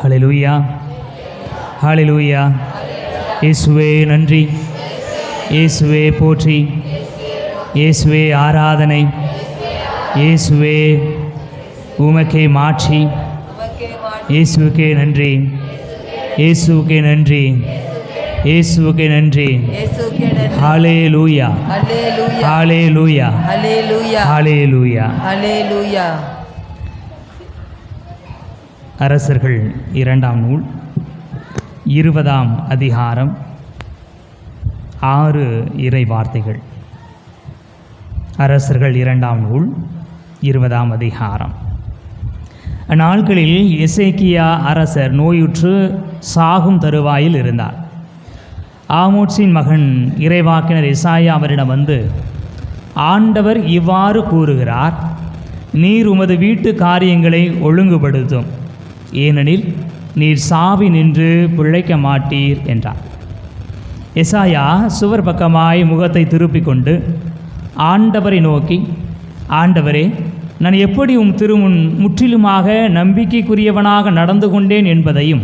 ஹalleluya ஹalleluya. இயேசுவே நன்றி. இயேசுவே போற்றி. இயேசுவே ஆராதனை. இயேசுவே உமக்கே மாட்சி. இயேசுவுக்கே நன்றி. இயேசுவுக்கே நன்றி. இயேசுவுக்கே நன்றி. இயேசுவுக்கே நன்றி ஹalleluya. ஹalleluya. ஹalleluya. ஹalleluya. ஹalleluya. ஹalleluya. அரசர்கள் இரண்டாம் நூல் இருபதாம் அதிகாரம் ஆறு இறை வார்த்தைகள். அரசர்கள் இரண்டாம் நூல் இருபதாம் அதிகாரம். அந்நாட்களில் எசேக்கியா அரசர் நோயுற்று சாகும் தருவாயில் இருந்தார். ஆமோட்சின் மகன் இறைவாக்கினர் இசாயா அவரிடம் வந்து ஆண்டவர் இவ்வாறு கூறுகிறார் நீர் உமது வீட்டு காரியங்களை ஒழுங்குபடுத்தும். ஏனெனில் நீர் சாவி நின்று பிழைக்க மாட்டீர் என்றார். எசாயா சுவர் பக்கமாய் முகத்தை திருப்பிக் கொண்டு ஆண்டவரை நோக்கி ஆண்டவரே நான் எப்படி உம் திருமுன் முற்றிலுமாக நம்பிக்கைக்குரியவனாக நடந்து கொண்டேன் என்பதையும்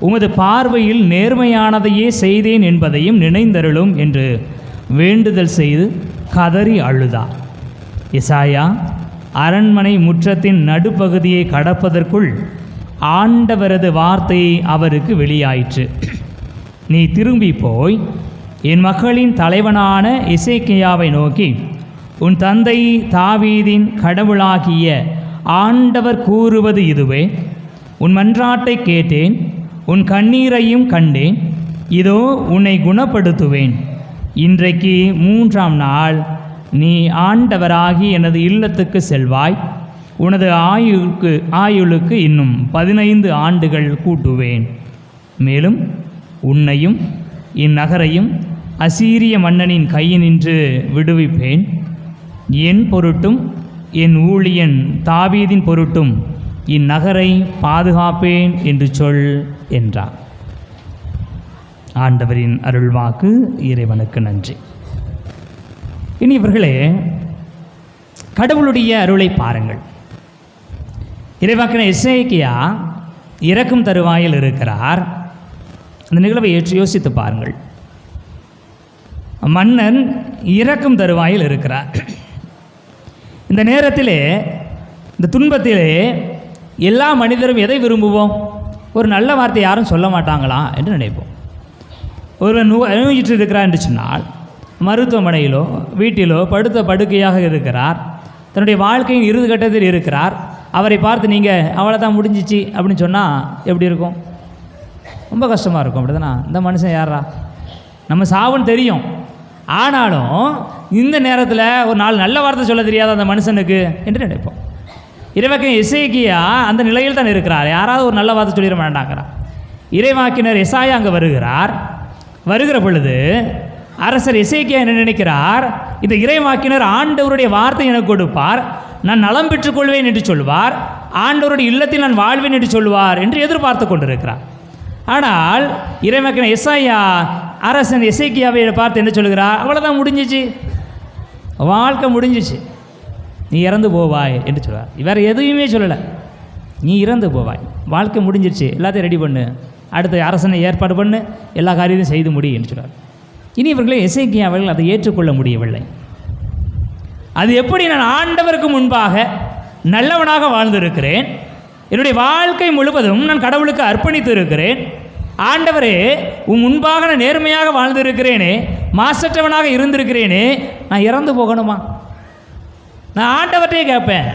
உமது பார்வையில் நேர்மையானதையே செய்தேன் என்பதையும் நினைந்தருளும் என்று வேண்டுதல் செய்து கதறி அழுதா இசாயா அரண்மனை முற்றத்தின் நடுப்பகுதியை கடப்பதற்குள் ஆண்டவரது வார்த்தை அவருக்கு வெளியாயிற்று. நீ திரும்பி போய் என் மக்களின் தலைவனான இசைக்கியாவை நோக்கி உன் தந்தை தாவீதின் கடவுளாகிய ஆண்டவர் கூறுவது இதுவே. உன் மன்றாட்டை கேட்டேன் உன் கண்ணீரையும் கண்டேன். இதோ உன்னை குணப்படுத்துவேன். இன்றைக்கு மூன்றாம் நாள். நீ ஆண்டவராகி எனது இல்லத்துக்கு செல்வாய். உனது ஆயுளுக்கு ஆயுளுக்கு இன்னும் பதினைந்து ஆண்டுகள் கூட்டுவேன். மேலும் உன்னையும் இந்நகரையும் அசீரிய மன்னனின் கையினின்று விடுவிப்பேன். என் பொருட்டும் என் ஊழியன் தாவீதின் பொருட்டும் இந்நகரை பாதுகாப்பேன் என்று சொல் என்றார் ஆண்டவரின் அருள்வாக்கு இறைவனுக்கு நன்றி. இனி இவர்களே கடவுளுடைய அருளை பாருங்கள். இறைவாக்கின இசைக்கியா இறக்கும் தருவாயில் இருக்கிறார். அந்த நிகழ்வை ஏற்று யோசித்து பாருங்கள். மன்னன் இறக்கும் தருவாயில் இருக்கிறார். இந்த நேரத்திலே இந்த துன்பத்திலே எல்லா மனிதரும் எதை விரும்புவோம்? ஒரு நல்ல வார்த்தை யாரும் சொல்ல மாட்டாங்களா என்று நினைப்போம். ஒருவன் நோ அனுபவிச்சுட்டு இருக்கிறார் என்று சொன்னால் மருத்துவமனையிலோ வீட்டிலோ படுத்த படுக்கையாக இருக்கிறார். தன்னுடைய வாழ்க்கையின் இறுதி கட்டத்தில் இருக்கிறார். அவரை பார்த்து நீங்கள் அவ்வளோதான் முடிஞ்சிச்சு அப்படின்னு சொன்னால் எப்படி இருக்கும்? ரொம்ப கஷ்டமாக இருக்கும் அப்படி தானே இந்த மனுஷன் யாரா நம்ம சாவுன்னு தெரியும். ஆனாலும் இந்த நேரத்தில் ஒரு நாலு நல்ல வார்த்தை சொல்ல தெரியாத அந்த மனுஷனுக்கு என்று நினைப்போம். இறைவாக்கினர் இசைக்கியா அந்த நிலையில் தான் இருக்கிறார். யாராவது ஒரு நல்ல வார்த்தை சொல்லிட வேண்டாங்கிறார் இறைவாக்கினர் இசாயா அங்கே வருகிறார். வருகிற பொழுது அரசர் இசைக்கியா என்ன நினைக்கிறார்? இந்த இறைவாக்கினர் ஆண்டவருடைய வார்த்தை எனக்கு கொடுப்பார். நான் நலம் பெற்றுக்கொள்வேன் என்று சொல்வார் ஆண்டவருடைய இல்லத்தில் நான் வாழ்வேன் என்று சொல்வார் என்று எதிர்பார்த்து கொண்டிருக்கிறார். ஆனால் இறைமக்கன எஸ்ஐயா அரசன் எசைக்கியாவை பார்த்து என்ன சொல்கிறார் அவ்வளோதான் முடிஞ்சிச்சு. வாழ்க்கை முடிஞ்சிச்சு. நீ இறந்து போவாய் என்று சொல்வார் வேறு எதுவுமே சொல்லலை. நீ இறந்து போவாய். வாழ்க்கை முடிஞ்சிருச்சு. எல்லாத்தையும் ரெடி பண்ணு. அடுத்த அரசனை ஏற்பாடு பண்ணு. எல்லா காரியத்தையும் செய்து முடி என்று சொல்வார் இனி இவர்களை எசைக்கியா அவர்கள் அதை ஏற்றுக்கொள்ள முடியவில்லை. அது எப்படி நான் ஆண்டவருக்கு முன்பாக நல்லவனாக வாழ்ந்திருக்கிறேன்? என்னுடைய வாழ்க்கை முழுவதும் நான் கடவுளுக்கு அர்ப்பணித்து இருக்கிறேன் ஆண்டவரே உன் முன்பாக நான் நேர்மையாக வாழ்ந்திருக்கிறேனே மாசற்றவனாக இருந்திருக்கிறேனே நான் இறந்து போகணுமா? நான் ஆண்டவர்கிட்டே கேட்பேன்.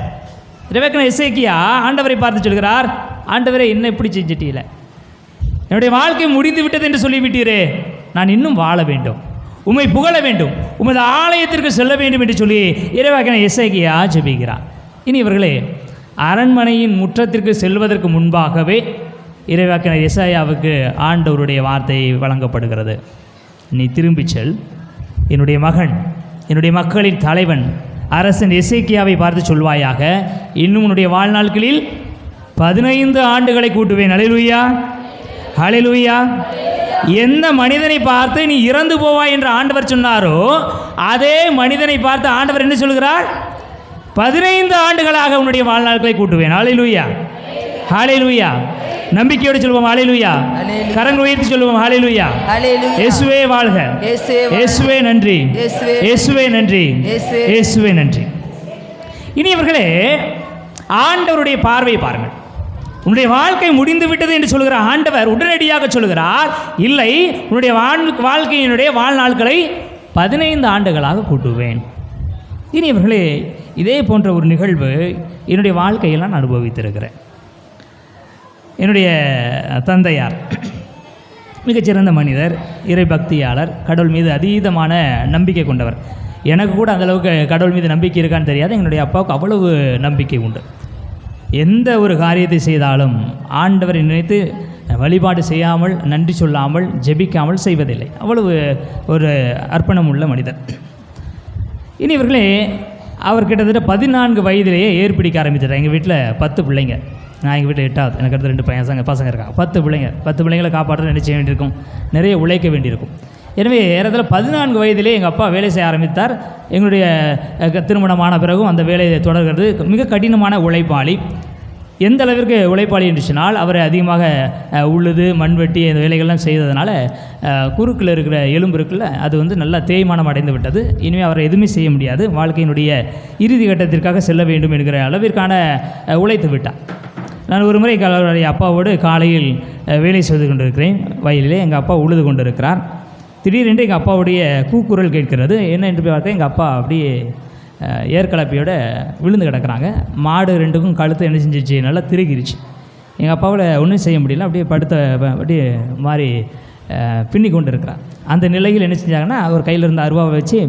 ரிவேக்கன இசைக்கியா ஆண்டவரை பார்த்து சொல்கிறார் ஆண்டவரே இன்னும் இப்படி செஞ்சிட்டீல? என்னுடைய வாழ்க்கை முடிந்து விட்டது என்று சொல்லிவிட்டீரே. நான் இன்னும் வாழ வேண்டும். உம்மை புகழ வேண்டும். உமது ஆலயத்திற்கு செல்ல வேண்டும் என்று சொல்லி இறைவாக்கின இசைக்கியா ஜெபிக்கிறார். இனி இவர்களே அரண்மனையின் முற்றத்திற்கு செல்வதற்கு முன்பாகவே இறைவாக்கின இசையாவுக்கு ஆண்டவருடைய வார்த்தை வழங்கப்படுகிறது. நீ திரும்பிச் செல். என்னுடைய மகன் என்னுடைய மக்களின் தலைவன் அரசன் இசைக்கியாவை பார்த்து சொல்வாயாக இன்னும் உன்னுடைய வாழ்நாட்களில் பதினைந்து ஆண்டுகளை கூட்டுவேன். அலைலுயா ஹalleluya எந்த மனிதனை பார்த்து நீ இறந்து போவாய் என்று ஆண்டவர் சொன்னாரோ அதே மனிதனை பார்த்து ஆண்டவர் என்ன சொல்கிறார்? பதினைந்து ஆண்டுகளாக உன்னுடைய வாழ்நாட்களை கூட்டுவேன். ஹalleluya ஹalleluya நம்பிக்கையோடு சொல்வோம் ஹalleluya Hallelujah. கரங்கள் உயர்த்தி சொல்வோம் ஹalleluya ஹalleluya இயேசுவே வாழ்க. இயேசுவே நன்றி. இயேசுவே. நன்றி. இயேசுவே. நன்றி. இனியவர்களே ஆண்டவருடைய பார்வையை பாருங்கள். உன்னுடைய வாழ்க்கை முடிந்து விட்டது என்று சொல்கிற ஆண்டவர் உடனடியாக சொல்கிறார் இல்லை உன்னுடைய வாழ்க்கையினுடைய வாழ்நாட்களை பதினைந்து ஆண்டுகளாக கூட்டுவேன். இனியவர்களே இதே போன்ற ஒரு நிகழ்வு என்னுடைய வாழ்க்கையில் நான் அனுபவித்திருக்கிறேன். என்னுடைய தந்தையார் மிகச்சிறந்த மனிதர் இறைபக்தியாளர் கடவுள் மீது அதீதமான நம்பிக்கை கொண்டவர். எனக்கு கூட அந்தளவுக்கு கடவுள் மீது நம்பிக்கை இருக்கான்னு தெரியாது என்னுடைய அப்பாவுக்கு அவ்வளவு நம்பிக்கை உண்டு. எந்த ஒரு காரியத்தை செய்தாலும் ஆண்டவரை நினைத்து வழிபாடு செய்யாமல் நன்றி சொல்லாமல் ஜெபிக்காமல் செய்வதில்லை. அவ்வளவு ஒரு அர்ப்பணம் உள்ள மனிதர். இனி இவர்களே அவர் கிட்டத்தட்ட பதினான்கு வயதிலேயே ஏற்பிடிக்க ஆரம்பிச்சிட்டார். எங்கள் வீட்டில் பத்து பிள்ளைங்க. நான் எங்கள் வீட்டில் எட்டாவது. எனக்கு அடுத்து ரெண்டு பசங்க பசங்க இருக்காங்க. பத்து பிள்ளைங்க. பத்து பிள்ளைங்களை காப்பாற்ற நினைச்ச வேண்டியிருக்கும். நிறைய உழைக்க வேண்டியிருக்கும். எனவே ஏறத்தில் பதினான்கு வயதிலே எங்கள் அப்பா வேலை செய்ய ஆரம்பித்தார். எங்களுடைய திருமணமான பிறகும் அந்த வேலையை தொடர்கிறது. மிக கடினமான உழைப்பாளி. எந்த அளவிற்கு உழைப்பாளி என்று சொன்னால் அவர் அதிகமாக உழுது மண்வெட்டி இந்த வேலைகள்லாம் செய்ததுனால குறுக்கில் இருக்கிற எலும்பு இருக்குல்ல அது வந்து நல்லா தேய்மானம் அடைந்து விட்டது. இனிமேல் அவரை எதுவுமே செய்ய முடியாது. வாழ்க்கையினுடைய இறுதி கட்டத்திற்காக செல்ல வேண்டும் என்கிற அளவிற்கான உழைத்து விட்டார். நான் ஒரு முறை அவருடைய அப்பாவோடு காலையில் வேலை செய்து கொண்டிருக்கிறேன். வயலிலே எங்கள் அப்பா உழுது கொண்டிருக்கிறார். திடீரென்று எங்கள் அப்பாவுடைய கூக்குரல் கேட்கிறது. என்ன? என்று போய் பார்த்தா எங்கள் அப்பா அப்படியே அஹ், விழுந்து கிடக்குறாங்க. மாடு ரெண்டுக்கும் கழுத்து என்ன செஞ்சிச்சு? நல்லா திருகிருச்சு. எங்கள் அப்பாவில் ஒன்றும் செய்ய முடியல. அப்படியே படுத்த அப்படியே மாதிரி பின்னி கொண்டு இருக்கிறார் அந்த நிலையில் என்ன செஞ்சாங்கன்னா அவர் கையில் இருந்த அருவாவை வச்சு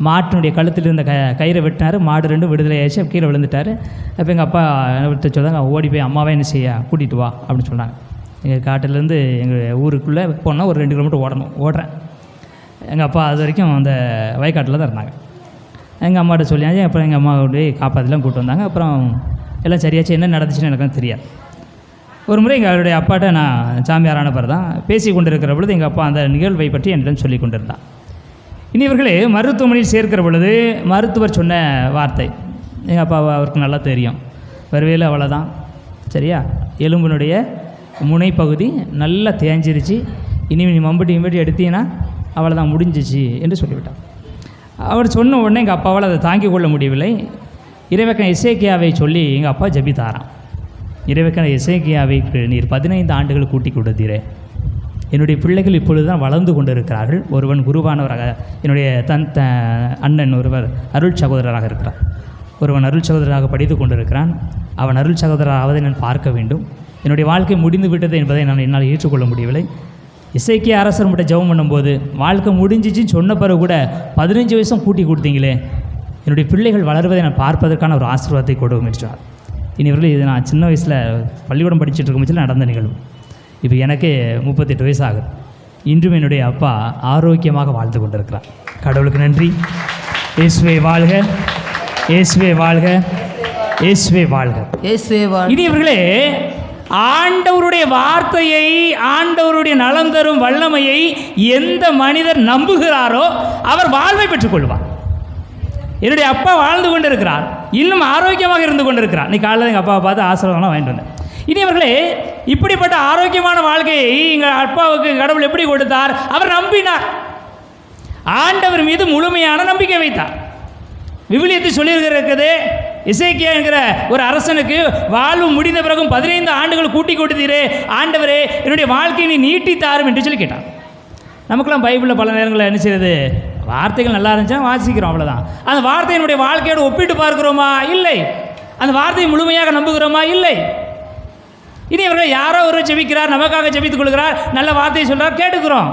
மாட்டினுடைய கழுத்தில் இருந்த க கயிறை வெட்டினார். மாடு ரெண்டும் விடுதலை ஆயிடுச்சு. கீழே விழுந்துட்டார். அப்போ எங்கள் அப்பா விட்டு சொல்றாங்க ஓடி போய் அம்மாவே என்ன செய்ய கூட்டிகிட்டு வா அப்படின்னு சொன்னாங்க. எங்கள் காட்டிலேருந்து எங்கள் ஊருக்குள்ளே போனால் ஒரு ரெண்டு கிலோமீட்டர் ஓடணும். ஓடுறேன். எங்கள் அப்பா அது வரைக்கும் அந்த வயக்காட்டில் தான் இருந்தாங்க. எங்கள் அம்மாட்ட சொல்லியாச்சு அப்புறம் எங்கள் அம்மா போய் காப்பாற்றிலாம் கூப்பிட்டு வந்தாங்க. அப்புறம் எல்லாம் சரியாச்சு என்ன நடந்துச்சுன்னு எனக்கு தெரியாது. ஒரு முறை எங்களுடைய அப்பாட்ட நான் சாமியாரான பிறகு தான் பேசி கொண்டிருக்கிற பொழுது எங்கள் அப்பா அந்த நிகழ்வை பற்றி என்னிடம் சொல்லி கொண்டிருந்தான். இனி இவர்களே மருத்துவமனையில் சேர்க்கிற பொழுது மருத்துவர் சொன்ன வார்த்தை எங்கள் அப்பா அவருக்கு நல்லா தெரியும். வருவேல அவ்வளோதான் சரியா? எலும்பினுடைய முனைப்பகுதி நல்லா தேஞ்சிருச்சு. இனி நீ மம்பட்டி மம்பட்டி எடுத்தீங்கன்னா அவ்வளோதான் முடிஞ்சிச்சு என்று சொல்லிவிட்டார். அவர் சொன்ன உடனே எங்கள் அப்பாவால் அதை தாங்கிக் கொள்ள முடியவில்லை. இறைவக்கன் இசைக்கியாவை சொல்லி எங்கள் அப்பா ஜபித்தாராம். இறைவக்கன் இசைக்கியாவைக்கு நீர் பதினைந்து ஆண்டுகள் கூட்டி கொடுத்தீரே. என்னுடைய பிள்ளைகள் இப்பொழுது தான் வளர்ந்து கொண்டிருக்கிறார்கள். ஒருவன் குருவானவராக என்னுடைய தன் த அண்ணன் ஒருவர் அருள் சகோதரராக இருக்கிறார். ஒருவன் அருள் சகோதரராக படித்து கொண்டிருக்கிறான். அவன் அருள் சகோதரராவதை நான் பார்க்க வேண்டும். என்னுடைய வாழ்க்கை முடிந்து விட்டது என்பதை நான் என்னால் ஏற்றுக்கொள்ள முடியவில்லை. இசைக்கிய அரசர் மட்டும் ஜெபம் பண்ணும்போது வாழ்க்கை முடிஞ்சிச்சின்னு சொன்ன பிறகு கூட பதினஞ்சு வயசும் கூட்டி கொடுத்தீங்களே. என்னுடைய பிள்ளைகள் வளர்வதை நான் பார்ப்பதற்கான ஒரு ஆசீர்வாதத்தை கொடுக்கும் என்றார் இனிவர்கள் இது நான் சின்ன வயசில் பள்ளிக்கூடம் படிச்சுட்டு இருக்கும் பட்சத்தில் நடந்த நிகழ்வு. இப்போ எனக்கு முப்பத்தெட்டு வயசு ஆகுது. இன்றும் என்னுடைய அப்பா ஆரோக்கியமாக வாழ்ந்து கொண்டிருக்கிறார். கடவுளுக்கு நன்றி. இயேசுவே வாழ்க. இயேசுவே வாழ்க. இயேசுவே வாழ்க. இயேசுவே வாழ்க. இனியவர்களே ஆண்டவருடைய வார்த்தையை ஆண்டவருடைய நலம் தரும் வல்லமையை எந்த மனிதர் நம்புகிறாரோ அவர் வாழ்வை பெற்றுக்கொள்வார். என்னுடைய அப்பா வாழ்ந்து கொண்டிருக்கிறார். இன்னும் ஆரோக்கியமாக இருந்து கொண்டிருக்கிறார். நீ காலையில் எங்கள் அப்பாவை பார்த்து ஆசீர்வாதம்லாம் வாங்கிட்டு வந்தேன். இனியவர்களே இப்படிப்பட்ட ஆரோக்கியமான வாழ்க்கையை எங்கள் அப்பாவுக்கு கடவுள் எப்படி கொடுத்தார்? அவர் நம்பினார். ஆண்டவர் மீது முழுமையான நம்பிக்கை வைத்தார். விவிலியத்தை சொல்லியிருக்கிறது இசைக்கியா என்கிற ஒரு அரசனுக்கு வாழ்வு முடிந்த பிறகும் பதினைந்து ஆண்டுகள் கூட்டி கொடுத்தீரே ஆண்டவரே என்னுடைய வாழ்க்கையை நீ நீட்டித்தாரும் என்று சொல்லி கேட்டான். நமக்கெல்லாம் பைபிளில் பல நேரங்களில் என்ன செய்யுது வார்த்தைகள் நல்லா இருந்துச்சுன்னா வாசிக்கிறோம் அவ்வளோதான் அந்த வார்த்தையினுடைய வாழ்க்கையோடு ஒப்பிட்டு பார்க்கிறோமா? இல்லை. அந்த வார்த்தையை முழுமையாக நம்புகிறோமா? இல்லை. இனி இவர்கள் யாரோ ஒரு ஜெபிக்கிறார் நமக்காக ஜெபித்துக் கொள்கிறார் நல்ல வார்த்தையை சொல்கிறார் கேட்டுக்கிறோம்.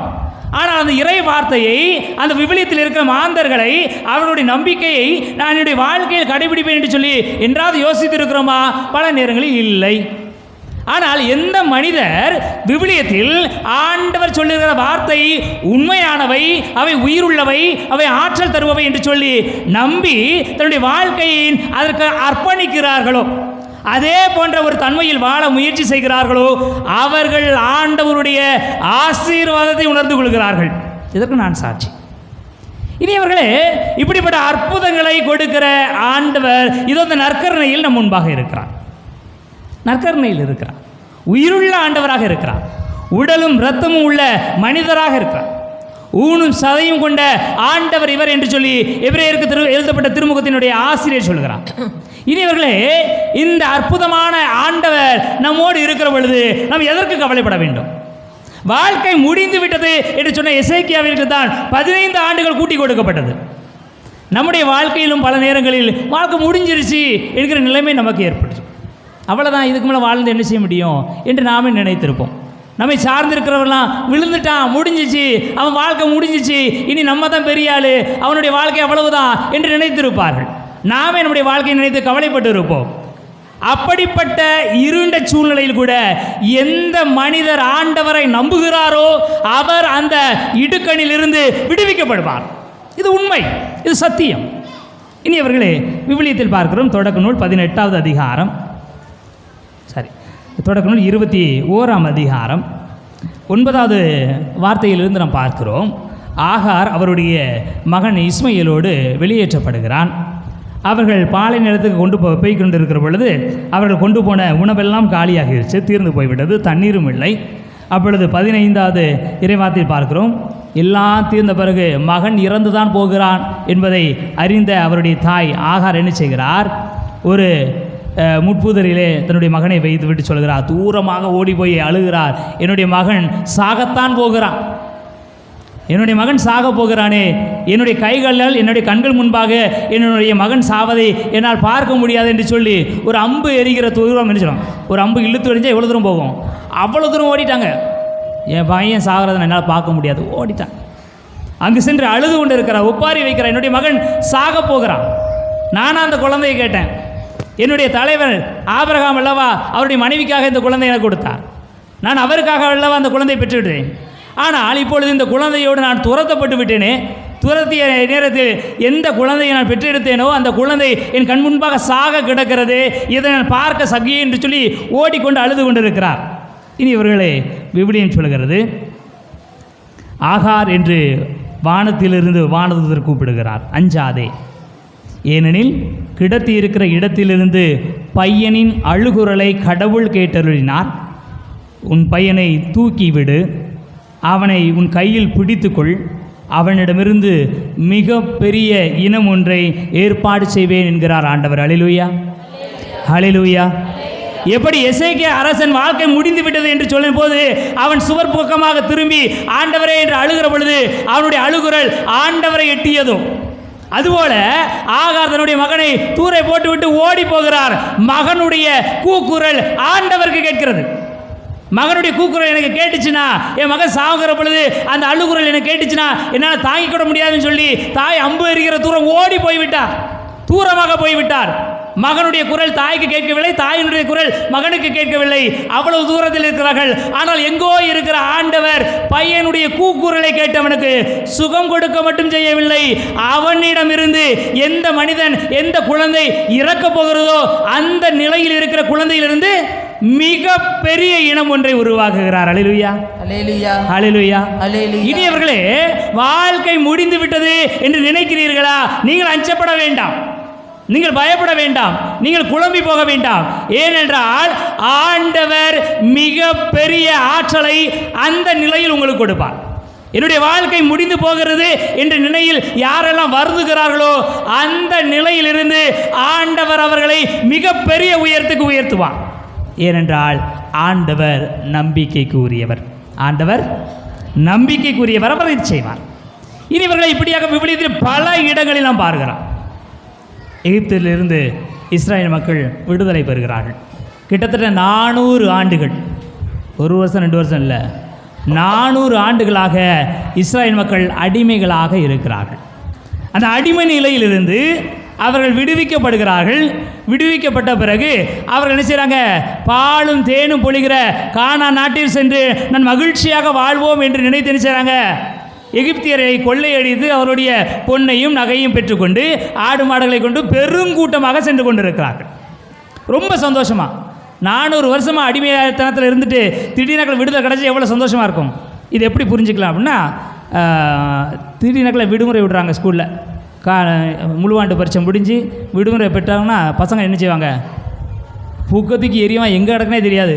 ஆனால் அந்த இறை வார்த்தையை அந்த விவிலியத்தில் இருக்கிற மாந்தர்களை அவருடைய நம்பிக்கையை நான் என்னுடைய வாழ்க்கையில் கடைபிடிப்பேன் என்று சொல்லி என்றாவது யோசித்து இருக்கிறோமா பல நேரங்களில் இல்லை. ஆனால் எந்த மனிதர் விவிலியத்தில் ஆண்டவர் சொல்லுகிற வார்த்தை உண்மையானவை அவை உயிருள்ளவை அவை ஆற்றல் தருபவை என்று சொல்லி நம்பி தன்னுடைய வாழ்க்கையின் அதற்கு அர்ப்பணிக்கிறார்களோ? அதே போன்ற ஒரு தன்மையில் வாழ முயற்சி செய்கிறார்களோ அவர்கள் ஆண்டவருடைய ஆசீர்வாதத்தை உணர்ந்து கொள்கிறார்கள். இதற்கு நான் சாட்சி. இனி அவர்களே இப்படிப்பட்ட அற்புதங்களை கொடுக்கிற ஆண்டவர் இதோ இந்த நற்கருணையில் நம் முன்பாக இருக்கிறார். நற்கருணையில் இருக்கிறார். உயிருள்ள ஆண்டவராக இருக்கிறார். உடலும் இரத்தமும் உள்ள மனிதராக இருக்கிறார். ஊனும் சதையும் கொண்ட ஆண்டவர் இவர் என்று சொல்லி எபிரேயருக்கு திரு எழுதப்பட்ட திருமுகத்தினுடைய ஆசிரியர் சொல்கிறார். இனியவர்களே இந்த அற்புதமான ஆண்டவர் நம்மோடு இருக்கிற பொழுது நாம் எதற்கு கவலைப்பட வேண்டும்? வாழ்க்கை முடிந்து விட்டது என்று சொன்ன இசைக்கியாவிற்கு தான் பதினைந்து ஆண்டுகள் கூட்டி கொடுக்கப்பட்டது. நம்முடைய வாழ்க்கையிலும் பல நேரங்களில் வாழ்க்கை முடிஞ்சிருச்சு என்கிற நிலைமை நமக்கு ஏற்பட்டு அவ்வளோதான் இதுக்கு மேலே வாழ்ந்து என்ன செய்ய முடியும் என்று நாமே நினைத்திருப்போம். நம்மை சார்ந்திருக்கிறவரெல்லாம் விழுந்துட்டான் முடிஞ்சிச்சு அவன் வாழ்க்கை முடிஞ்சிச்சு இனி நம்ம தான் பெரிய ஆள் அவனுடைய வாழ்க்கை அவ்வளவுதான் என்று நினைத்திருப்பார்கள். நாம் நம்முடைய வாழ்க்கையை நினைத்து கவலைப்பட்டு இருப்போம் அப்படிப்பட்ட இருண்ட சூழ்நிலையில் கூட எந்த மனிதர் ஆண்டவரை நம்புகிறாரோ அவர் அந்த இடுக்கணிலிருந்து விடுவிக்கப்படுவார். இது உண்மை இது சத்தியம். இனி அவர்களே விவிலியத்தில் பார்க்கிறோம் தொடக்க நூல் பதினெட்டாவது அதிகாரம். சரி தொடக்க நூல் இருபத்தி ஓராம் அதிகாரம். ஒன்பதாவது வார்த்தையிலிருந்து நாம் பார்க்கிறோம் ஆகார் அவருடைய மகன் இஸ்மையலோடு வெளியேற்றப்படுகிறான். அவர்கள் பாலை நிலத்துக்கு கொண்டு போ போய் கொண்டிருக்கிற பொழுது அவர்கள் கொண்டு போன உணவெல்லாம் காலியாகிருச்சு தீர்ந்து போய்விட்டது தண்ணீரும் இல்லை. அப்பொழுது பதினைந்தாவது இறைவாத்தில் பார்க்கிறோம். எல்லாம் தீர்ந்த பிறகு மகன் இறந்துதான் போகிறான் என்பதை அறிந்த அவருடைய தாய் ஆகார் என்ன செய்கிறார்? ஒரு முட்புதரிலே தன்னுடைய மகனை வைத்து விட்டு சொல்கிறார். தூரமாக ஓடி போய் அழுகிறார். என்னுடைய மகன் சாகத்தான் போகிறான். என்னுடைய மகன் சாக போகிறானே. என்னுடைய கைகளால் என்னுடைய கண்கள் முன்பாக என்னுடைய மகன் சாவதை என்னால் பார்க்க முடியாது என்று சொல்லி ஒரு அம்பு எரிகிற தூரம் என்ன ஒரு அம்பு இழுத்து எரிஞ்சா எவ்வளோ தூரம் போகும்? அவ்வளோ தூரம் ஓடிட்டாங்க. என் பையன் சாகிறத என்னால் பார்க்க முடியாது. ஓடிட்டான். அங்கு சென்று அழுது கொண்டு இருக்கிறான் ஒப்பாரி வைக்கிறான். என்னுடைய மகன் சாக போகிறான். நானும் அந்த குழந்தையை கேட்டேன். என்னுடைய தலைவர் ஆபிரகாம் அல்லவா அவருடைய மனைவிக்காக இந்த குழந்தையை எனக்கு கொடுத்தார். நான் அவருக்காக அல்லவா அந்த குழந்தையை பெற்றுவிட்டேன் ஆனால் இப்பொழுது இந்த குழந்தையோடு நான் துரத்தப்பட்டு விட்டேனே. துரத்திய நேரத்தில் எந்த குழந்தையை நான் பெற்றெடுத்தேனோ அந்த குழந்தை என் கண் முன்பாக சாக கிடக்கிறது. இதை நான் பார்க்க சகியே என்று சொல்லி ஓடிக்கொண்டு அழுது கொண்டிருக்கிறார். இனி இவர்களே விவிலியம் சொல்கிறது ஆகார் என்று வானத்திலிருந்து வானதூதர் கூப்பிடுகிறார். அஞ்சாதே. ஏனெனில் கிடத்தி இருக்கிற இடத்திலிருந்து பையனின் அழுகுரலை கடவுள் கேட்டருளினார். உன் பையனை தூக்கிவிடு. அவனை உன் கையில் பிடித்துக்கொள். அவனிடமிருந்து மிக பெரிய இனம் ஒன்றை ஏற்பாடு செய்வேன் என்கிறார் ஆண்டவர். அலிலுயா ஹalleluya. எப்படி எசேக்கியா அரசன் வாழ்க்கை முடிந்து விட்டது என்று சொல்லும் போது அவன் சுவர் பக்கமாக திரும்பி ஆண்டவரே என்று அழுகிற பொழுது அவனுடைய அழுகுரல் ஆண்டவரை எட்டியதும். அதுபோல ஆகார் தன்னுடைய மகனை தூரை போட்டுவிட்டு ஓடி போகிறார். மகனுடைய கூக்குரல் ஆண்டவருக்கு கேட்கிறது. மகனுடைய கூக்குரல் எனக்கு கேட்டுச்சுன்னா என் மகன் சாகுற பொழுது அந்த அழுகுரல் எனக்கு கேட்டுச்சுன்னா என்னால் தாங்கிக் கொட முடியாதுன்னு சொல்லி தாய் அம்பு எறிகிற தூரம் ஓடி போய்விட்டார் தூரமாக போய்விட்டார். மகனுடைய குரல் தாய்க்கு கேட்கவில்லை தாயினுடைய குரல் மகனுக்கு கேட்கவில்லை. அவ்வளவு தூரத்தில் இருக்கிறார்கள். ஆனால் எங்கோ இருக்கிற ஆண்டவர் பையனுடைய கூக்குரலை கேட்டவனுக்கு சுகம் கொடுக்க மட்டும் செய்யவில்லை. அவனிடம் இருந்து எந்த மனிதன் எந்த குழந்தை இறக்க போகிறதோ அந்த நிலையில் இருக்கிற குழந்தையிலிருந்து மிக பெரிய இனம் ஒன்றை உருவாக்குகிறார். அலிலுயா அலிலுயா இனியவர்களே வாழ்க்கை முடிந்து விட்டது என்று நினைக்கிறீர்களா? நீங்கள் அச்சப்பட வேண்டாம். நீங்கள் பயப்பட வேண்டாம். நீங்கள் குழம்பி போக வேண்டாம். ஏனென்றால் ஆண்டவர் மிக பெரிய ஆற்றலை அந்த நிலையில் உங்களுக்கு கொடுப்பார். என்னுடைய வாழ்க்கை முடிந்து போகிறது என்ற நிலையில் யாரெல்லாம் வருந்துகிறார்களோ அந்த நிலையிலிருந்து ஆண்டவர் அவர்களை மிக பெரிய உயரத்துக்கு உயர்த்துவார். ஏனென்றால் ஆண்டவர் நம்பிக்கைக்கு உரியவர் ஆண்டவர் நம்பிக்கைக்குரியவர் அவர் செய்வார். இனி இவர்களை இப்படியாக விபரீதத்தில் பல இடங்களில் நாம் பார்க்கிறோம் எகிப்திலிருந்து இஸ்ரேல் மக்கள் விடுதலை பெறுகிறார்கள். கிட்டத்தட்ட நானூறு ஆண்டுகள் ஒரு வருஷம் ரெண்டு வருஷம் இல்லை நானூறு ஆண்டுகளாக இஸ்ரேல் மக்கள் அடிமைகளாக இருக்கிறார்கள். அந்த அடிமை நிலையிலிருந்து அவர்கள் விடுவிக்கப்படுகிறார்கள். விடுவிக்கப்பட்ட பிறகு அவர்கள் என்ன செய்கிறாங்க பாலும் தேனும் பொழிகிற கானா நாட்டில் சென்று நான் மகிழ்ச்சியாக வாழ்வோம் என்று நினைத்து என்ன செய்கிறாங்க எகிப்தியரை கொள்ளையடித்து அவருடைய பொன்னையும் நகையும் பெற்றுக்கொண்டு ஆடு மாடுகளை கொண்டு பெருங்கூட்டமாக சென்று கொண்டிருக்கிறார்கள். ரொம்ப சந்தோஷமா. நானூறு வருஷமாக அடிமைத்தனத்தில் இருந்துட்டு திடீர்னக்கள் விடுதலை கிடச்சி எவ்வளோ சந்தோஷமாக இருக்கும். இது எப்படி புரிஞ்சுக்கலாம் அப்படின்னா திடீர்னக்களை விடுமுறை விடுறாங்க ஸ்கூலில். கா முழுவாண்டு பரீட்சை முடிஞ்சு விடுமுறை பெற்றாங்கன்னா பசங்க என்ன செய்வாங்க? புக்கத்துக்கு எரியவன் எங்கே கிடக்குனே தெரியாது.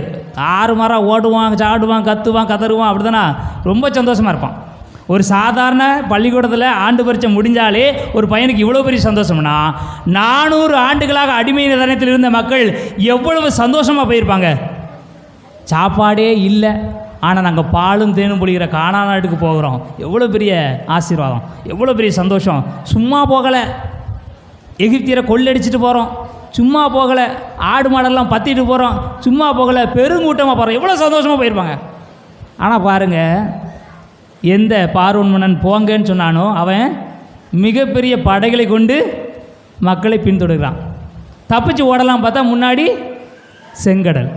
ஆறு மாரம் ஓடுவான் சாடுவான் கத்துவான் கதறுவான் அப்படிதானா ரொம்ப சந்தோஷமாக இருப்பான். ஒரு சாதாரண பள்ளிக்கூடத்தில் ஆண்டு பரீட்சை முடிஞ்சாலே ஒரு பையனுக்கு இவ்வளோ பெரிய சந்தோஷம்னா நானூறு ஆண்டுகளாக அடிமை நிதானத்தில் இருந்த மக்கள் எவ்வளவு சந்தோஷமாக போயிருப்பாங்க? சாப்பாடே இல்லை. ஆனால் நாங்கள் பாலும் தேனும் பொழிகிற காணா நாட்டுக்கு போகிறோம். எவ்வளோ பெரிய ஆசீர்வாதம் எவ்வளோ பெரிய சந்தோஷம். சும்மா போகலை. எகிப்தியரை கொள்ளடிச்சிட்டு போகிறோம் சும்மா போகலை. ஆடு மாடெல்லாம் பற்றிட்டு போகிறோம் சும்மா போகலை. பெருங்கூட்டமாக போகிறோம் எவ்வளோ சந்தோஷமாக போயிருப்பாங்க. ஆனால் பாருங்கள் எந்த பார்வன் மன்னன் போங்கன்னு சொன்னானோ அவன் மிகப்பெரிய படைகளை கொண்டு மக்களை பின்தொடர்கிறான். தப்பிச்சு ஓடலாம் பார்த்தா முன்னாடி செங்கடல்.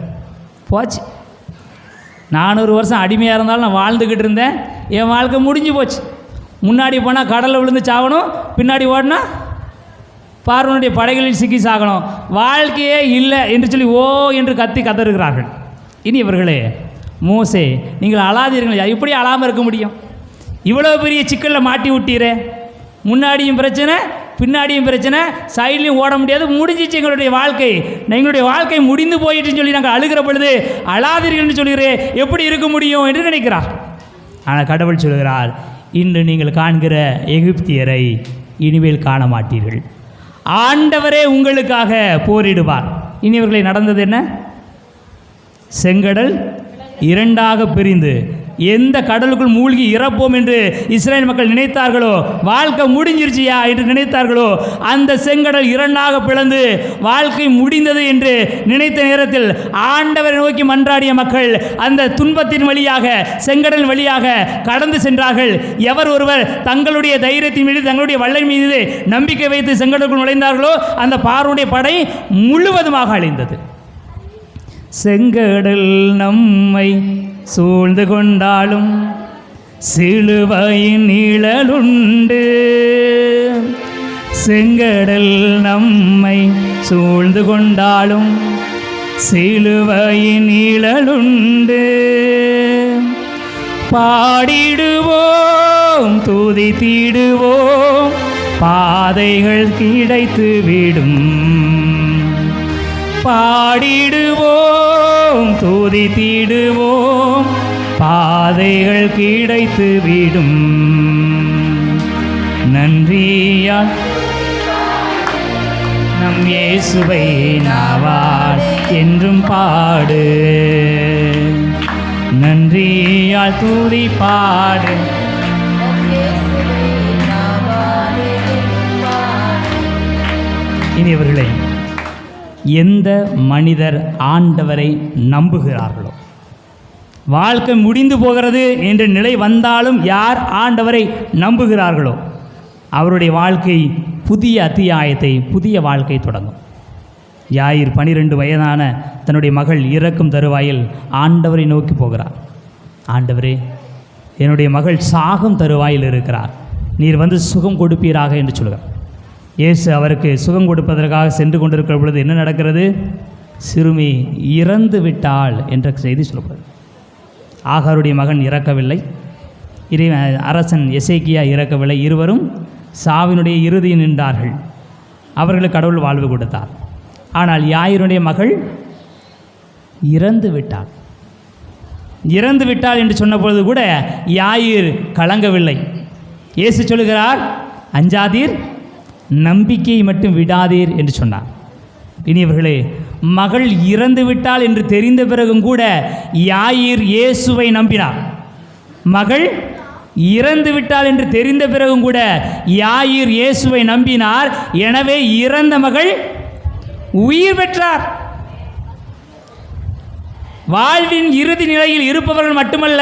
போச்சு. நானூறு வருஷம் அடிமையாக இருந்தாலும் நான் வாழ்ந்துக்கிட்டு இருந்தேன். என் வாழ்க்கை முடிஞ்சு போச்சு. முன்னாடி போனால் கடலில் விழுந்து சாகணும் பின்னாடி ஓடினா பார்வனுடைய படைகளில் சிக்கி சாகணும். வாழ்க்கையே இல்லை என்று சொல்லி ஓ என்று கத்தி கதறுகிறார்கள். இனி இவர்களே மோசே நீங்கள் அழாதீர்கள். இப்படி அழாமல் இருக்க முடியும்? இவ்வளோ பெரிய சிக்கலில் மாட்டி விட்டீரே. முன்னாடியும் பிரச்சனை பின்னாடியும் பிரச்சனை சைட்லையும் ஓட முடியாது. முடிஞ்சிச்சு எங்களுடைய வாழ்க்கை. எங்களுடைய வாழ்க்கை முடிந்து போயிட்டுன்னு சொல்லி நாங்கள் அழுகிற பொழுது அழாதீர்கள்னு சொல்கிறேன் எப்படி இருக்க முடியும் என்று நினைக்கிறார். ஆனால் கடவுள் சொல்கிறார் இன்று நீங்கள் காண்கிற எகிப்தியரை இனிமேல் காண மாட்டீர்கள். ஆண்டவரே உங்களுக்காக போரிடுவார். இனி இவர்களை நடந்தது என்ன? செங்கடல் இரண்டாக பிரிந்து எந்த கடலுக்குள் மூழ்கி இறப்போம் என்று இஸ்ரேல் மக்கள் நினைத்தார்களோ? வாழ்க்கை முடிஞ்சிருச்சியா என்று நினைத்தார்களோ? அந்த செங்கடல் இரண்டாக பிளந்து வாழ்க்கை முடிந்தது என்று நினைத்த நேரத்தில் ஆண்டவரை நோக்கி மன்றாடிய மக்கள் அந்த துன்பத்தின் வழியாக செங்கடல் வழியாக கடந்து சென்றார்கள். எவர் ஒருவர் தங்களுடைய தைரியத்தின் மீது தங்களுடைய வல்லை மீது நம்பிக்கை வைத்து செங்கடலுக்குள் நுழைந்தார்களோ அந்த பார்வனுடைய படை முழுவதுமாக அழிந்தது. செங்கடல் நம்மை சூழ்ந்து கொண்டாலும் சிலுவையின் நிழலுண்டு. செங்கடல் நம்மை சூழ்ந்து கொண்டாலும் சிலுவையின் நிழலுண்டு. பாடிடுவோம் தூதி தீடுவோம் பாதைகள் கிடைத்து விடும். பாடிடுவோம் துதித்திடுவோம் பாதைகள் கிடைத்து விடும். நன்றியா? நம் இயேசுவை நாவால் என்றும் பாடு. நன்றியால் துதி பாடு. இனியவர்களே எந்த மனிதர் ஆண்டவரை நம்புகிறார்களோ? வாழ்க்கை முடிந்து போகிறது என்ற நிலை வந்தாலும் யார் ஆண்டவரை நம்புகிறார்களோ? அவருடைய வாழ்க்கை புதிய அத்தியாயத்தை புதிய வாழ்க்கை தொடங்கும். யாயிர் பனிரெண்டு வயதான தன்னுடைய மகள் இறக்கும் தருவாயில் ஆண்டவரை நோக்கி போகிறார். ஆண்டவரே என்னுடைய மகள் சாகும் தருவாயில் இருக்கிறார். நீர் வந்து சுகம் கொடுப்பீராக என்று சொல்கிறார். இயேசு அவருக்கு சுகம் கொடுப்பதற்காக சென்று கொண்டிருக்கிற பொழுது என்ன நடக்கிறது? சிறுமி இறந்து விட்டாள் என்ற செய்தி சொல்லப்படுது ஆகாருடைய மகன் இறக்கவில்லை. இறை அரசன் எசேக்கியா இறக்கவில்லை. இருவரும் சாவினுடைய இறுதியில் நின்றார்கள். அவர்களுக்கு கடவுள் வாழ்வு கொடுத்தார். ஆனால் யாயிருடைய மகள் இறந்து விட்டாள். இறந்து விட்டாள் என்று சொன்னபொழுது கூட யாயிர் கலங்கவில்லை. இயேசு சொல்லுகிறார் அஞ்சாதீர் நம்பிக்கையை மட்டும் விடாதீர் என்று சொன்னார். இனியவர்களே மகள் இறந்து விட்டாள் என்று தெரிந்த பிறகும் கூட யாயிர் இயேசுவை நம்பினார். மகள் இறந்து விட்டாள் என்று தெரிந்த பிறகும் கூட யாயிர் இயேசுவை நம்பினார். எனவே இறந்த மகள் உயிர் பெற்றார். வாழ்வின் இறுதி நிலையில் இருப்பவர்கள் மட்டுமல்ல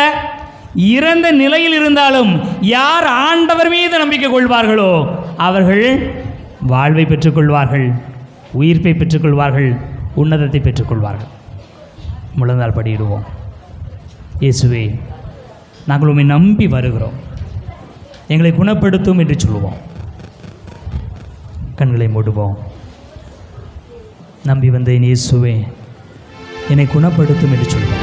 இறந்த நிலையில் இருந்தாலும் யார் ஆண்டவர் மீது நம்பிக்கை கொள்வார்களோ அவர்கள் வாழ்வை பெற்றுக்கொள்வார்கள் உயிர்ப்பை பெற்றுக்கொள்வார்கள் உன்னதத்தை பெற்றுக்கொள்வார்கள். முழந்தால் படியிடுவோம். இயேசுவே நாங்கள் உண்மை நம்பி வருகிறோம். எங்களை குணப்படுத்தும் என்று சொல்லுவோம். கண்களை மூடுவோம். நம்பி வந்தேன் இயேசுவே என்னை குணப்படுத்தும் என்று சொல்லுவோம்.